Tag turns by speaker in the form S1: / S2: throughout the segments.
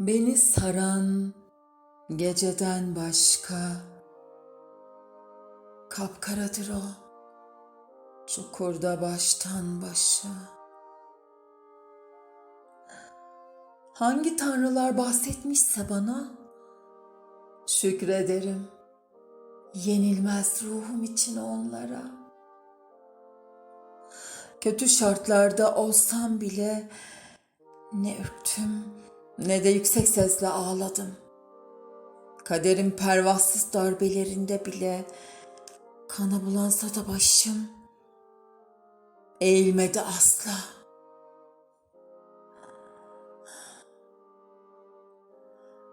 S1: Beni saran geceden başka kapkaradır o. Çukurda baştan başa. Hangi tanrılar bahsetmişse bana şükrederim. Yenilmez ruhum için onlara. Kötü şartlarda olsam bile ne ürktüm ne de yüksek sesle ağladım. Kaderin pervasız darbelerinde bile kana bulansa da başım eğilmedi asla.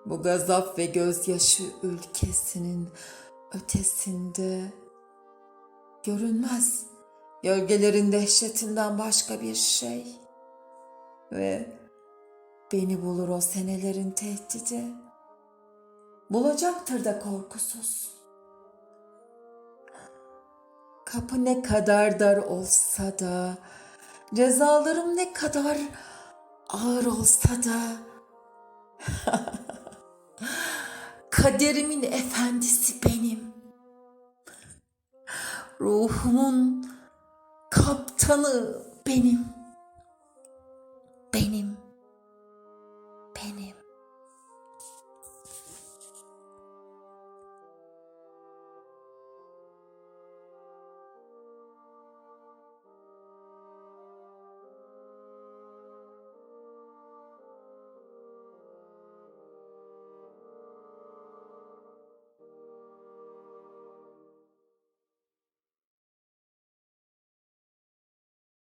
S1: Bu gazap ve gözyaşı ülkesinin ötesinde görünmez gölgelerin dehşetinden başka bir şey ve beni bulur o senelerin tehdidi. Bulacaktır da korkusuz. Kapı ne kadar dar olsa da, cezalarım ne kadar ağır olsa da, kaderimin efendisi benim. Ruhumun kaptanı benim. Benim.